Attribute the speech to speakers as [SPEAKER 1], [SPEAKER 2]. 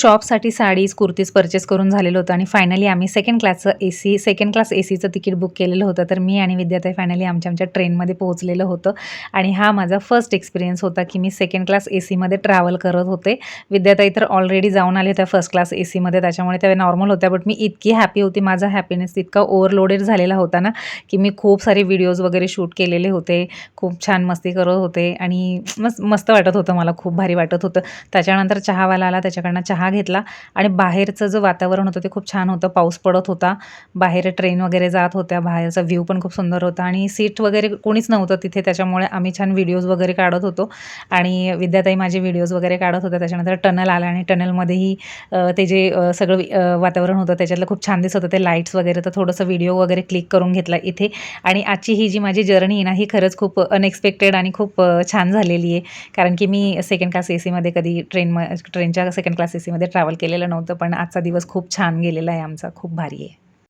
[SPEAKER 1] शॉपसाठी sarees kurtis purchase करून झालेलं होतं आणि फायनली आम्ही second क्लासचं A C second class A सीचं तिकीट बुक केलेलं होतं. तर मी आणि विद्याताई फायनली आमच्या आमच्या ट्रेनमध्ये पोहोचलेलं होतं. आणि हा माझा फर्स्ट एक्सपिरियन्स होता की मी सेकंड क्लास ए सीमध्ये ट्रॅव्हल करत होते. विद्याताई तर ऑलरेडी जाऊन आले होत्या फर्स्ट क्लास ए सीमध्ये त्याच्यामुळे त्या नॉर्मल होत्या बट मी इतकी हॅपी होती. माझा हॅपीनेस इतका ओव्हरलोडेड झालेला होता ना की मी खूप सारे व्हिडिओज वगैरे शूट केलेले होते. खूप छान मस्ती करत होते आणि मस्त मस्त वाटत होतं मला. खूप भारी वाटत होतं. त्याच्यानंतर चहावाला आला. त्याच्याकडनं चहा घेतला. आणि बाहेरचं जे वातावरण होतं ते खूप छान होतं. पाऊस पडत होता. बाहेर ट्रेन वगैरे जात होत्या. बाहेरचा व्ह्यू पण खूप सुंदर होता. आणि सीट वगैरे कोणीच नव्हतं तिथे. त्याच्यामुळे आम्ही छान व्हिडिओज वगैरे काढत होतो. आणि विद्याताई माझे व्हिडिओज वगैरे काढत होत्या. त्याच्यानंतर टनल आला आणि टनलमध्येही ते जे सगळं वातावरण होतं त्याच्यातलं खूप छान दिसत होतं. ते लाईट्स वगैरे तर थोडंसं व्हिडिओ वगैरे क्लिक करून घेतला इथे. आणि आजची ही जी माझी जर्नी आहे ना ही खरंच खूप अनएक्सपेक्टेड आणि खूप छान झालेली आहे. कारण की मी सेकंड क्लास ए सीमध्ये कधी ट्रेन ट्रेनच्या सेकंड क्लास ए सीमध्ये ट्रॅव्हल केलेलं नव्हतं पण आजचा दिवस खूप छान गेलेला आहे आमचा. खूप भारी आहे.